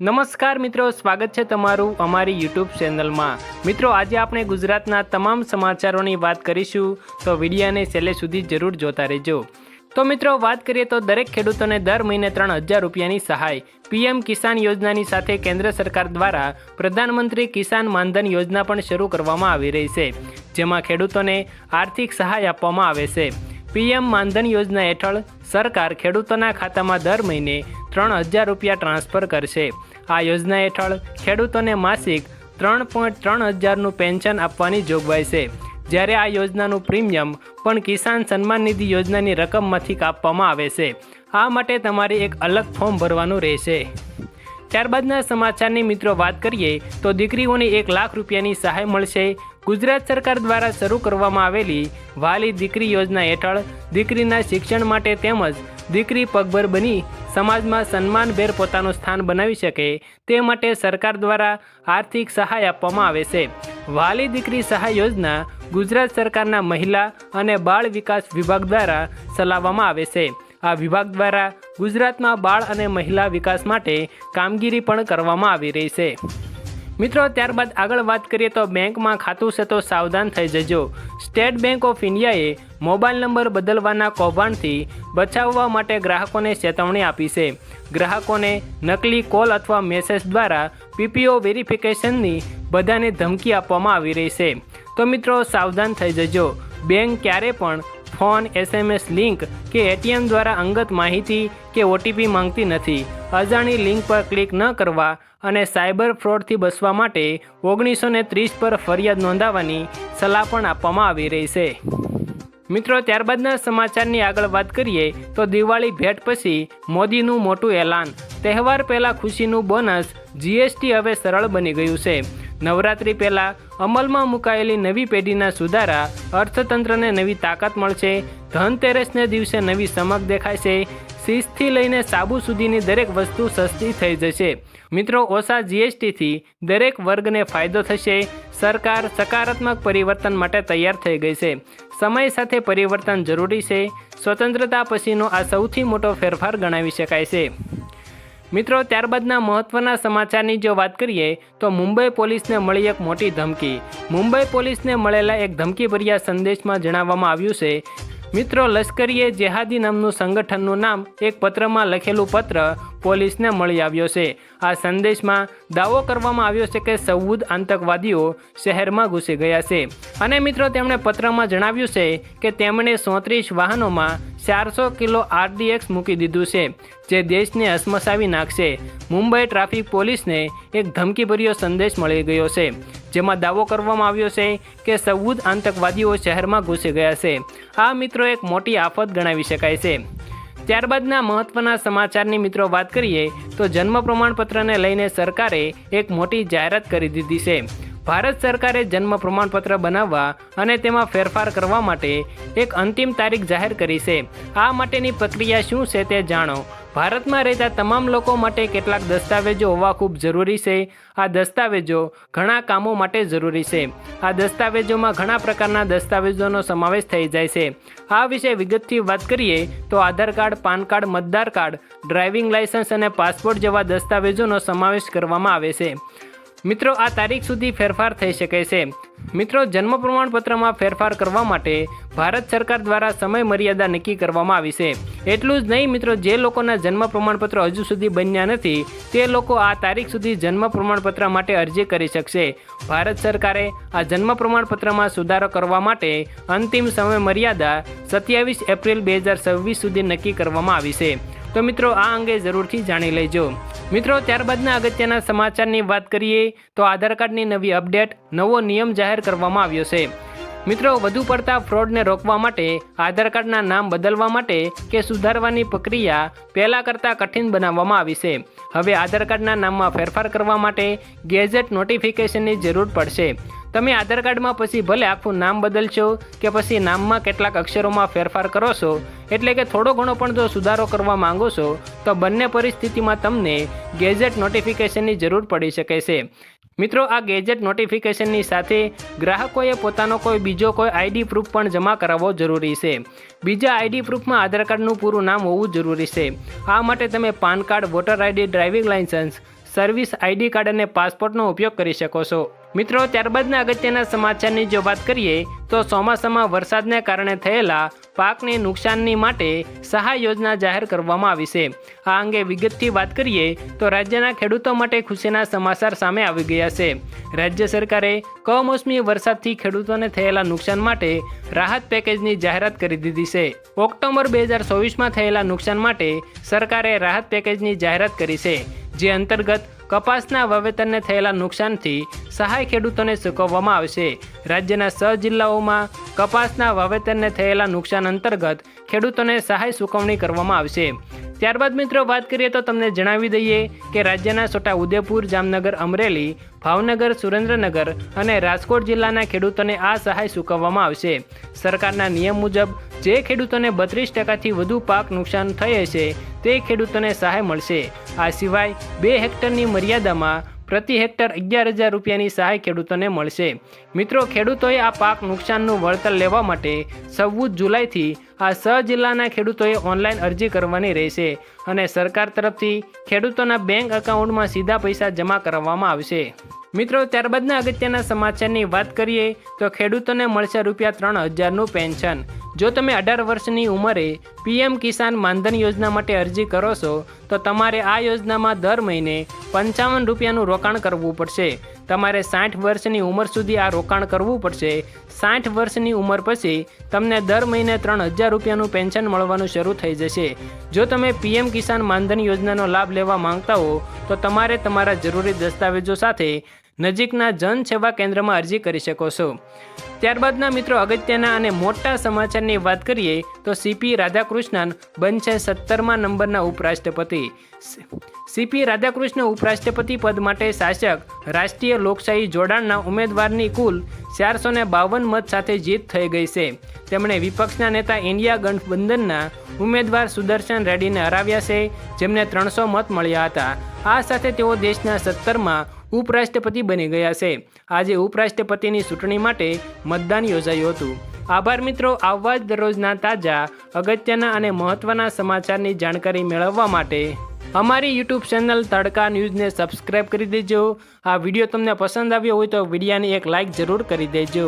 નમસ્કાર મિત્રો, સ્વાગત છે તમારું અમારી યુટ્યુબ ચેનલમાં. મિત્રો, આજે આપણે ગુજરાતના તમામ સમાચારોની વાત કરીશું, તો વિડીયાને છેલ્લે સુધી જરૂર જોતા રહેજો. તો મિત્રો, વાત કરીએ તો દરેક ખેડૂતોને દર મહિને ત્રણ હજાર રૂપિયાની સહાય પીએમ કિસાન યોજનાની સાથે કેન્દ્ર સરકાર દ્વારા પ્રધાનમંત્રી કિસાન માનધન યોજના પણ શરૂ કરવામાં આવી રહી છે, જેમાં ખેડૂતોને આર્થિક સહાય આપવામાં આવે છે. પીએમ માનધન યોજના હેઠળ સરકાર ખેડૂતોના ખાતામાં દર મહિને ત્રણ હજાર રૂપિયા ટ્રાન્સફર કરશે. આ યોજના હેઠળ ખેડૂતોને માસિક ત્રણ પોઈન્ટ ત્રણ હજારનું પેન્શન આપવાની જોગવાઈ છે. જ્યારે આ યોજનાનું પ્રીમિયમ પણ કિસાન સન્માન નિધિ યોજનાની રકમમાંથી કાપવામાં આવે છે. આ માટે તમારે એક અલગ ફોર્મ ભરવાનું રહેશે. ત્યારબાદના સમાચારની મિત્રો વાત કરીએ તો દીકરીઓને એક લાખ રૂપિયાની સહાય મળશે. ગુજરાત સરકાર દ્વારા શરૂ કરવામાં આવેલી વાલી દીકરી યોજના હેઠળ દીકરીના શિક્ષણ માટે તેમજ દીકરી પગભર બની સમાજમાં સન્માનભેર પોતાનું સ્થાન બનાવી શકે તે માટે સરકાર દ્વારા આર્થિક સહાય આપવામાં આવે છે. વાલી દીકરી સહાય યોજના ગુજરાત સરકારના મહિલા અને બાળ વિકાસ વિભાગ દ્વારા ચલાવવામાં આવે છે. આ વિભાગ દ્વારા ગુજરાતમાં બાળ અને મહિલા વિકાસ માટે કામગીરી પણ કરવામાં આવી રહી છે. મિત્રો, ત્યારબાદ આગળ વાત કરીએ તો બેંકમાં ખાતું છે તો સાવધાન થઈ જજો. સ્ટેટ બેંક ઓફ ઇન્ડિયાએ મોબાઈલ નંબર બદલવાના કૌભાંડથી બચાવવા માટે ગ્રાહકોને ચેતવણી આપી છે. ગ્રાહકોને નકલી કોલ અથવા મેસેજ દ્વારા પીપીઓ વેરિફિકેશનની બધાને ધમકી આપવામાં આવી રહી છે. તો મિત્રો, સાવધાન થઈ જજો. બેંક ક્યારે પણ ફોન એસએમએસ લિંક કે એટીએમ દ્વારા અંગત માહિતી કે ઓટીપી માંગતી નથી. અજાણી લિંક પર ક્લિક ન કરવા અને સાયબર ફ્રોડથી બચવા માટે ઓગણીસો ને ત્રીસ પર ફરિયાદ નોંધાવવાની સલાહ પણ આપવામાં આવી રહી છે. મિત્રો, ત્યારબાદના સમાચારની આગળ વાત કરીએ તો દિવાળી ભેટ પછી મોદીનું મોટું એલાન. તહેવાર પહેલાં ખુશીનું બોનસ જીએસટી હવે સરળ બની ગયું છે. નવરાત્રિ પહેલાં અમલમાં મુકાયેલી નવી પેઢીના સુધારા, અર્થતંત્રને નવી તાકાત મળશે, ધનતેરસને દિવસે નવી ચમક દેખાશે શીશથી લઈને સાબુ સુધીની દરેક વસ્તુ સસ્તી થઈ જશે. મિત્રો, ઓછા જીએસટીથી દરેક વર્ગને ફાયદો થશે. સરકાર સકારાત્મક પરિવર્તન માટે તૈયાર થઈ ગઈ છે. સમય સાથે પરિવર્તન જરૂરી છે. સ્વતંત્રતા પછીનો આ સૌથી મોટો ફેરફાર ગણાવી શકાય છે. મિત્રો, ત્યારબાદના મહત્વના સમાચારની જો વાત કરીએ, તો મુંબઈ પોલીસને મળી એક મોટી ધમકી. મુંબઈ પોલીસને મળેલા એક ધમકીભર્યા સંદેશમાં જણાવવામાં આવ્યું છે, મિત્રો, લશ્કરીએ જેહાદી નામનું સંગઠનનું નામ એક પત્રમાં લખેલું પત્ર પોલીસને મળી આવ્યો છે. આ સંદેશમાં દાવો કરવામાં આવ્યો છે કે સૌદ આતંકવાદીઓ શહેરમાં ઘૂસી ગયા છે. અને મિત્રો, તેમણે પત્રમાં જણાવ્યું છે કે તેમણે સોત્રીસ વાહનોમાં ચારસો કિલો આરડીએક્સ મૂકી દીધું છે, જે દેશને હસમસાવી નાખશે. મુંબઈ ટ્રાફિક પોલીસને એક ધમકીભર્યો સંદેશ મળી ગયો છે, જેમાં દાવો કરવામાં આવ્યો છે કે સૌદ આતંકવાદીઓ શહેરમાં ઘૂસી ગયા છે. આ મિત્રો એક મોટી આફત ગણાવી શકાય છે. ત્યારબાદના મહત્વના સમાચારની મિત્રો વાત કરીએ, તો જન્મ પ્રમાણપત્રને લઈને સરકારે એક મોટી જાહેરાત કરી દીધી છે. ભારત સરકારે જન્મ પ્રમાણપત્ર બનાવવા અને તેમાં ફેરફાર કરવા માટે એક અંતિમ તારીખ જાહેર કરી છે. આ માટેની પ્રક્રિયા શું છે તે જાણો. ભારતમાં રહેતા તમામ લોકો માટે કેટલાક દસ્તાવેજો હોવા ખૂબ જરૂરી છે. આ દસ્તાવેજો ઘણા કામો માટે જરૂરી છે. આ દસ્તાવેજોમાં ઘણા પ્રકારના દસ્તાવેજોનો સમાવેશ થઈ જાય છે. આ વિશે વિગતથી વાત કરીએ તો આધાર કાર્ડ, પાન કાર્ડ, મતદાર કાર્ડ, ડ્રાઇવિંગ લાયસન્સ અને પાસપોર્ટ જેવા દસ્તાવેજોનો સમાવેશ કરવામાં આવે છે. મિત્રો, આ તારીખ સુધી ફેરફાર થઈ શકે છે. મિત્રો, જન્મ પ્રમાણપત્રમાં ફેરફાર કરવા માટે ભારત સરકાર દ્વારા સમય મર્યાદા નક્કી કરવામાં આવી છે. એટલું જ નહીં, મિત્રો, જે લોકોના જન્મ પ્રમાણપત્ર હજુ સુધી બન્યા નથી, તે લોકો આ તારીખ સુધી જન્મ પ્રમાણપત્ર માટે અરજી કરી શકશે. ભારત સરકારે આ જન્મ પ્રમાણપત્રમાં સુધારો કરવા માટે અંતિમ સમય મર્યાદા સત્યાવીસ એપ્રિલ બે હજાર છવ્વીસ સુધી નક્કી કરવામાં આવી છે. તો મિત્રો આ અંગે જરૂરથી જાણી લેજો. મિત્રો, ત્યારબાદના અગત્યના સમાચારની વાત કરીએ તો આધાર કાર્ડની નવી અપડેટ, નવો નિયમ જાહેર કરવામાં આવ્યો છે. મિત્રો, વધુ પડતા ફ્રોડને રોકવા માટે, આધાર કાર્ડના નામ બદલવા માટે કે સુધારવાની પ્રક્રિયા પહેલાં કરતાં કઠિન બનાવવામાં આવી છે. હવે આધાર કાર્ડના નામમાં ફેરફાર કરવા માટે ગેજેટ નોટિફિકેશનની જરૂર પડશે. તમે આધાર કાર્ડમાં પછી ભલે આખું નામ બદલશો કે પછી નામમાં કેટલાક અક્ષરોમાં ફેરફાર કરો છો, એટલે કે થોડો ઘણો પણ જો સુધારો કરવા માંગો છો, તો બંને પરિસ્થિતિમાં તમને ગેજેટ નોટિફિકેશનની જરૂર પડી શકે છે. મિત્રો, આ ગેજેટ નોટિફિકેશનની સાથે ગ્રાહકોએ પોતાનો કોઈ બીજો કોઈ આઈડી પ્રૂફ પણ જમા કરાવવો જરૂરી છે. બીજા આઈડી પ્રૂફમાં આધાર કાર્ડનું પૂરું નામ હોવું જરૂરી છે. આ માટે તમે PAN card, voter ID, driving license, service ID card અને પાસપોર્ટનો ઉપયોગ કરી શકો છો. મિત્રો, ત્યારબાદના અગત્યના સમાચારની જો વાત કરીએ, તો ચોમાસામાં વરસાદને કારણે થયેલા પાકને નુકસાનની માટે સહાય યોજના જાહેર કરવામાં આવી છે. આ અંગે વિગતથી વાત કરીએ તો રાજ્યના ખેડૂતો માટે ખુશીના સમાચાર સામે આવી ગયા છે. રાજ્ય સરકારે કમોસમી વરસાદથી ખેડૂતોને થયેલા નુકસાન માટે રાહત પેકેજની જાહેરાત કરી દીધી છે. ઓક્ટોબર બે હજાર ચોવીસમાં થયેલા નુકસાન માટે સરકારે રાહત પેકેજની જાહેરાત કરી છે, જે અંતર્ગત કપાસના વાવેતરને થયેલા નુકસાનથી સહાય ખેડૂતોને ચૂકવવામાં આવશે. રાજ્યના છ જિલ્લાઓમાં કપાસના વાવેતરને થયેલા નુકસાન અંતર્ગત ખેડૂતોને સહાય ચૂકવણી કરવામાં આવશે. ત્યારબાદ મિત્રો વાત કરીએ તો તમને જણાવી દઈએ કે રાજ્યના છોટા ઉદેપુર, જામનગર, અમરેલી, ભાવનગર, સુરેન્દ્રનગર અને રાજકોટ જિલ્લાના ખેડૂતોને આ સહાય ચૂકવવામાં આવશે. સરકારના નિયમ મુજબ જે ખેડૂતોને બત્રીસ ટકાથી વધુ પાક નુકસાન થયે છે, તે ખેડૂતોને સહાય મળશે. આ સિવાય બે હેક્ટરની મર્યાદામાં પ્રતિ હેક્ટર અગિયાર હજાર રૂપિયાની સહાય ખેડૂતોને મળશે. મિત્રો, ખેડૂતોએ આ પાક નુકસાનનું વળતર લેવા માટે ચૌદ જુલાઈથી આ સ જિલ્લાના ખેડૂતોએ ઓનલાઈન અરજી કરવાની રહેશે અને સરકાર તરફથી ખેડૂતોના બેંક એકાઉન્ટમાં સીધા પૈસા જમા કરવામાં આવશે. મિત્રો, ત્યારબાદના અગત્યના સમાચારની વાત કરીએ તો ખેડૂતોને મળશે રૂપિયા ત્રણ હજારનું પેન્શન. જો તમે અઢાર વર્ષની ઉંમરે પીએમ કિસાન માનધન યોજના માટે અરજી કરો છો, તો તમારે આ યોજનામાં દર મહિને પંચાવન રૂપિયાનું રોકાણ કરવું પડશે. તમારે સાઠ વર્ષની ઉંમર સુધી આ રોકાણ કરવું પડશે. સાઠ વર્ષની ઉંમર પછી તમને દર મહિને ત્રણ હજાર રૂપિયાનું પેન્શન મળવાનું શરૂ થઈ જશે. જો તમે પીએમ કિસાન માનધન યોજનાનો લાભ લેવા માંગતા હો, તો તમારે તમારા જરૂરી દસ્તાવેજો સાથે નજીકના જન સેવા કેન્દ્રમાં અરજી કરી શકો છો. ત્યારબાદના મિત્રો અગત્યના અને મોટા સમાચારની વાત કરીએ તો સીપી રાધાકૃષ્ણન બનશે સત્તરમા નંબરના ઉપરાષ્ટ્રપતિ. સીપી રાધાકૃષ્ણ ઉપરાષ્ટ્રપતિ પદ માટે શાસક, રાષ્ટ્રીય લોકશાહી જોડાણના ઉમેદવારની કુલ ચારસો બાવન મત સાથે જીત થઈ ગઈ છે. તેમણે વિપક્ષના નેતા ઇન્ડિયા ગઠબંધનના ઉમેદવાર સુદર્શન રેડ્ડીને હરાવ્યા છે, જેમને ત્રણસો મત મળ્યા હતા. આ સાથે તેઓ દેશના સત્તરમાં ઉપરાષ્ટ્રપતિ બની ગયા છે. આજે ઉપરાષ્ટ્રપતિની ચૂંટણી માટે મતદાન યોજાયું હતું. આભાર મિત્રો, આવવા જ દરરોજના તાજા, અગત્યના અને મહત્ત્વના સમાચારની જાણકારી મેળવવા માટે અમારી યુટ્યુબ ચેનલ તડકા ન્યૂઝને સબસ્ક્રાઈબ કરી દેજો. આ વીડિયો તમને પસંદ આવ્યો હોય તો વિડીયાને એક લાઇક જરૂર કરી દેજો.